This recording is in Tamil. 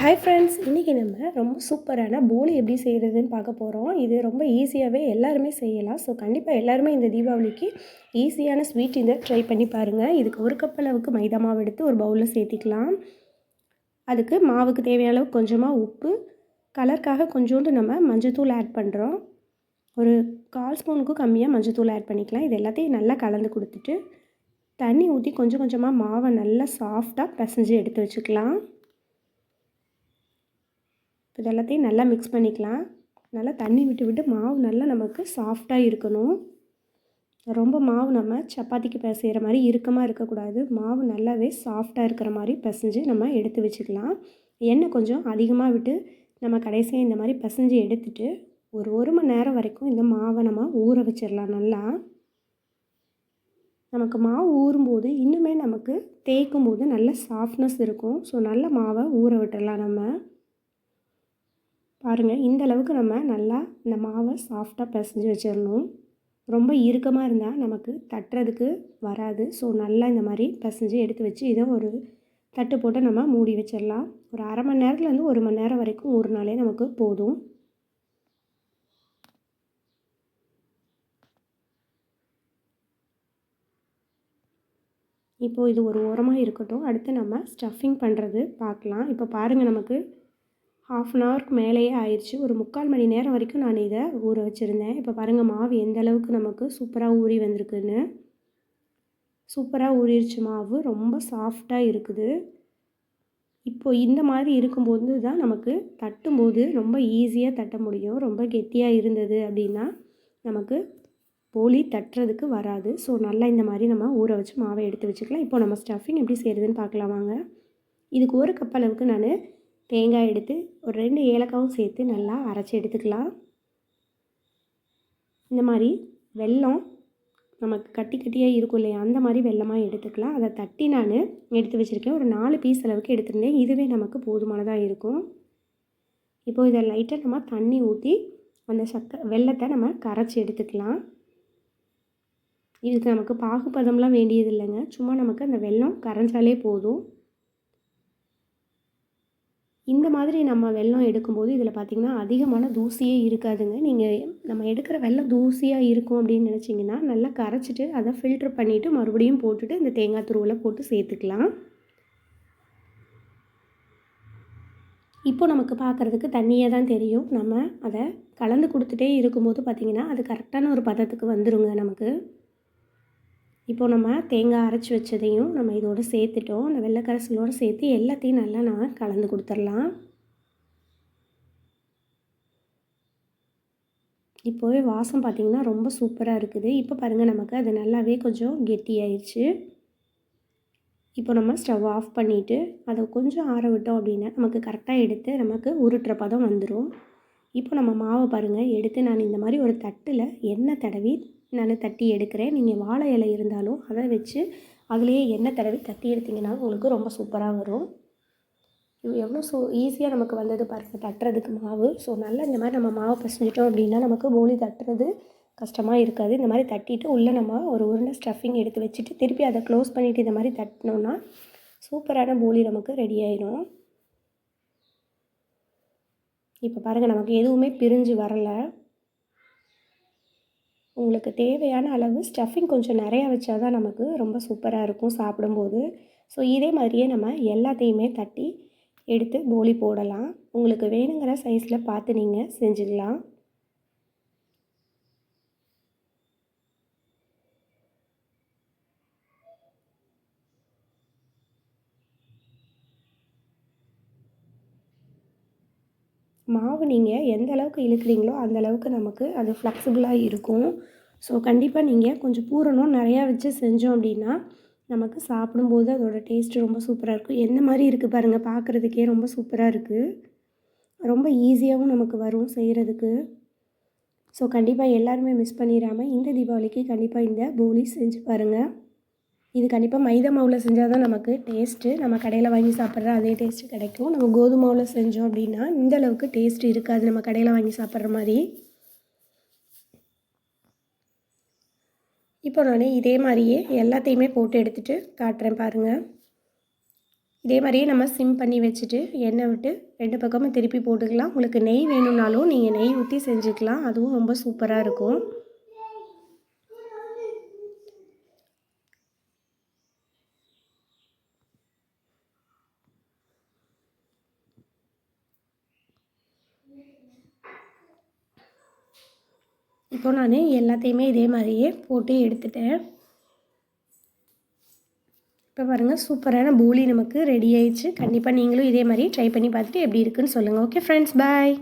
ஹாய் ஃப்ரெண்ட்ஸ் இன்றைக்கி நம்ம ரொம்ப சூப்பரான போலி எப்படி செய்கிறதுன்னு பார்க்க போகிறோம் இது ரொம்ப ஈஸியாகவே எல்லாருமே செய்யலாம். ஸோ கண்டிப்பாக எல்லாருமே இந்த தீபாவளிக்கு ஈஸியான ஸ்வீட் இதை ட்ரை பண்ணி பாருங்கள் இதுக்கு ஒரு கப் அளவுக்கு மைதா மாவு எடுத்து ஒரு பவுலில் சேர்த்திக்கலாம். அதுக்கு மாவுக்கு தேவையான அளவுக்கு கொஞ்சமாக உப்பு கலருக்காக கொஞ்சோண்டு நம்ம மஞ்சத்தூள் ஆட் பண்ணுறோம் ஒரு கால் ஸ்பூனுக்கும் கம்மியாக மஞ்சத்தூள் ஆட் பண்ணிக்கலாம். இது எல்லாத்தையும் நல்லா கலந்து கொடுத்துட்டு தண்ணி ஊற்றி கொஞ்சம் கொஞ்சமாக மாவை நல்லா சாஃப்டாக பிசைஞ்சு எடுத்து வச்சுக்கலாம். இப்போ எல்லாத்தையும் நல்லா மிக்ஸ் பண்ணிக்கலாம். நல்லா தண்ணி விட்டு விட்டு மாவு நல்லா நமக்கு சாஃப்டாக இருக்கணும். ரொம்ப மாவு நம்ம சப்பாத்திக்கு பிசைகிற மாதிரி இறுக்கமாக இருக்கக்கூடாது. மாவு நல்லாவே சாஃப்டாக இருக்கிற மாதிரி பிசைஞ்சு நம்ம எடுத்து வச்சுக்கலாம். எண்ணெய் கொஞ்சம் அதிகமாக விட்டு நம்ம கடைசியாக இந்த மாதிரி பிசைஞ்சு எடுத்துட்டு ஒரு ஒரு மணி நேரம் வரைக்கும் இந்த மாவை நம்ம ஊற வச்சிடலாம் நல்லா. நமக்கு மாவு ஊறும்போது இன்னுமே நமக்கு தேய்க்கும் போது நல்ல சாஃப்ட்னஸ் இருக்கும். ஸோ நல்ல மாவை ஊற விட்டுடலாம் நம்ம. பாருங்கள் இந்த அளவுக்கு நம்ம நல்லா இந்த மாவை சாஃப்டாக பிசைஞ்சு வச்சிடணும். ரொம்ப இறுக்கமாக இருந்தால் நமக்கு தட்டுறதுக்கு வராது. ஸோ நல்லா இந்த மாதிரி பிசைஞ்சு எடுத்து வச்சு இதை ஒரு தட்டு போட்டு நம்ம மூடி வச்சிடலாம். ஒரு அரை மணி நேரத்துலேருந்து ஒரு மணி நேரம் வரைக்கும் ஒரு நாளே நமக்கு போதும். இப்போது இது ஒரு ஓரமாக இருக்கட்டும். அடுத்து நம்ம ஸ்டஃபிங் பண்ணுறது பார்க்கலாம். இப்போ பாருங்கள் நமக்கு ஹாஃப் அன் ஹவருக்கு மேலேயே ஆயிடுச்சு ஒரு முக்கால் மணி நேரம் வரைக்கும் நான் இதை ஊற வச்சுருந்தேன். இப்போ பாருங்கள் மாவு எந்த அளவுக்கு நமக்கு சூப்பராக ஊறி வந்திருக்குன்னு. சூப்பராக ஊறிடுச்சு மாவு. ரொம்ப சாஃப்டாக இருக்குது. இப்போது இந்த மாதிரி இருக்கும்போது தான் நமக்கு தட்டும்போது ரொம்ப ஈஸியாக தட்ட முடியும். ரொம்ப கெட்டியாக இருந்தது அப்படின்னா நமக்கு போலி தட்டுறதுக்கு வராது. ஸோ நல்லா இந்த மாதிரி நம்ம ஊற வச்சு மாவை எடுத்து வச்சுக்கலாம். இப்போ நம்ம ஸ்டஃபிங் எப்படி செய்கிறதுன்னு பார்க்கலாம் வாங்க. இதுக்கு ஒரு கப் அளவுக்கு நான் தேங்காய் எடுத்து ஒரு ரெண்டு ஏலக்காவும் சேர்த்து நல்லா அரைச்சி எடுத்துக்கலாம். இந்த மாதிரி வெல்லம் நமக்கு கட்டி கட்டியாக இருக்கும் இல்லையா? அந்த மாதிரி வெள்ளமாக எடுத்துக்கலாம். அதை தட்டி நான் எடுத்து வச்சுருக்கேன். ஒரு நாலு பீஸ் அளவுக்கு எடுத்துருந்தேன். இதுவே நமக்கு போதுமானதாக இருக்கும். இப்போது இதை லைட்டாக நம்ம தண்ணி ஊற்றி அந்த சக்க வெள்ளத்தை நம்ம கரைச்சி எடுத்துக்கலாம். இதுக்கு நமக்கு பாகுபதம்லாம் வேண்டியது இல்லைங்க சும்மா நமக்கு அந்த வெள்ளம் கரைஞ்சாலே போதும். இந்த மாதிரி நம்ம வெள்ளம் எடுக்கும்போது இதில் பார்த்திங்கன்னா அதிகமான தூசியே இருக்காதுங்க. நீங்கள் நம்ம எடுக்கிற வெள்ளம் தூசியாக இருக்கும் அப்படின்னு நினச்சிங்கன்னா நல்லா கரைச்சிட்டு அதை ஃபில்ட்ரு பண்ணிவிட்டு மறுபடியும் போட்டுட்டு இந்த தேங்காய் துருவில் போட்டு சேர்த்துக்கலாம். இப்போ நமக்கு பார்க்குறதுக்கு தண்ணியாக தான் தெரியும். நம்ம அதை கலந்து கொடுத்துட்டே இருக்கும்போது பார்த்திங்கன்னா அது கரெக்டான ஒரு பதத்துக்கு வந்துருங்க நமக்கு. இப்போ நம்ம தேங்காய் அரைச்சி வச்சதையும் நம்ம இதோடு சேர்த்துட்டோம். அந்த வெள்ளைக்கரசலோடு சேர்த்து எல்லாத்தையும் நல்லா நம்ம கலந்து கொடுத்துர்லாம் இப்போவே வாசம் பார்த்திங்கன்னா ரொம்ப சூப்பராக இருக்குது. இப்போ பாருங்கள் நமக்கு அது நல்லாவே கொஞ்சம் கெட்டியாயிடுச்சு இப்போ நம்ம ஸ்டவ் ஆஃப் பண்ணிவிட்டு அதை கொஞ்சம் ஆற விட்டோம் அப்படின்னா நமக்கு கரெக்டாக எடுத்து நமக்கு உருட்டுற பதம் வந்துடும் இப்போ நம்ம மாவை பாருங்கள் எடுத்து நான் இந்த மாதிரி ஒரு தட்டில் எண்ணெய் தடவி நான் தட்டி எடுக்கிறேன். நீங்கள் வாழை இலை இருந்தாலும் அதை வச்சு அதுலேயே எண்ணெய் தடவி தட்டி எடுத்திங்கன்னா உங்களுக்கு ரொம்ப சூப்பராக வரும். எவ்வளோ ஸோ ஈஸியாக நமக்கு வந்தது பாருங்கள் தட்டுறதுக்கு மாவு. ஸோ நல்லா இந்த மாதிரி நம்ம மாவு பசஞ்சிட்டோம் அப்படின்னா நமக்கு போலி தட்டுறது கஷ்டமாக இருக்காது. இந்த மாதிரி தட்டிட்டு உள்ளே நம்ம ஒரு உருண்டை ஸ்டஃபிங் எடுத்து வச்சுட்டு திருப்பி அதை க்ளோஸ் பண்ணிவிட்டு இந்த மாதிரி தட்டினோன்னா சூப்பரான போலி நமக்கு ரெடி ஆயிடும். இப்போ பாருங்கள் நமக்கு எதுவுமே பிரிஞ்சு வரலை. உங்களுக்கு தேவையான அளவு ஸ்டஃபிங் கொஞ்சம் நிறையா வச்சா தான் நமக்கு ரொம்ப சூப்பராக இருக்கும் சாப்பிடும்போது. ஸோ இதே மாதிரியே நம்ம எல்லாத்தையுமே தட்டி எடுத்து போலி போடலாம். உங்களுக்கு வேணுங்கிற சைஸில் பார்த்து நீங்கள் செஞ்சுக்கலாம். மாவு நீங்கள் எந்த அளவுக்கு இழுக்கிறீங்களோ அந்த அளவுக்கு நமக்கு அது ஃப்ளெக்சிபிளாக இருக்கும். ஸோ கண்டிப்பாக நீங்கள் கொஞ்சம் பூரணம் நிறையா வச்சு செஞ்சோம் அப்படின்னா நமக்கு சாப்பிடும்போது அதோடய டேஸ்ட் ரொம்ப சூப்பராக இருக்கும். எந்த மாதிரி இருக்குது பாருங்கள் பார்க்குறதுக்கே ரொம்ப சூப்பராக இருக்குது ரொம்ப ஈஸியாகவும் நமக்கு வரும் செய்கிறதுக்கு ஸோ கண்டிப்பாக எல்லாருமே மிஸ் பண்ணிடாமல் இந்த தீபாவளிக்கு கண்டிப்பாக இந்த போலி செஞ்சு பாருங்கள் இது கண்டிப்பாக மைதா மாவில் செஞ்சால் தான் நமக்கு டேஸ்ட்டு நம்ம கடையில் வாங்கி சாப்பிட்ற அதே டேஸ்ட்டு கிடைக்கும். நம்ம கோதுமை மாவில் செஞ்சோம் அப்படின்னா இந்த அளவுக்கு டேஸ்ட் இருக்காது. நம்ம கடையில் வாங்கி சாப்பிட்ற மாதிரி. இப்போ நான் இதே மாதிரியே எல்லாத்தையுமே போட்டு எடுத்துகிட்டு காட்டுறேன் பாருங்கள் இதே மாதிரியே நம்ம சிம் பண்ணி வச்சுட்டு எண்ணெய் விட்டு ரெண்டு பக்கமும் திருப்பி போட்டுக்கலாம். உங்களுக்கு நெய் வேணும்னாலும் நீங்கள் நெய் ஊற்றி செஞ்சுக்கலாம். அதுவும் ரொம்ப சூப்பராக இருக்கும். இப்போ நான் எல்லாத்தையுமே இதே மாதிரியே போட்டு எடுத்துட்டேன். இப்போ பாருங்கள் சூப்பரான பூலி நமக்கு ரெடி ஆயிடுச்சு. கண்டிப்பாக நீங்களும் இதே மாதிரி ட்ரை பண்ணி பார்த்துட்டு எப்படி இருக்குன்னு சொல்லுங்கள் ஓகே ஃப்ரெண்ட்ஸ் பாய்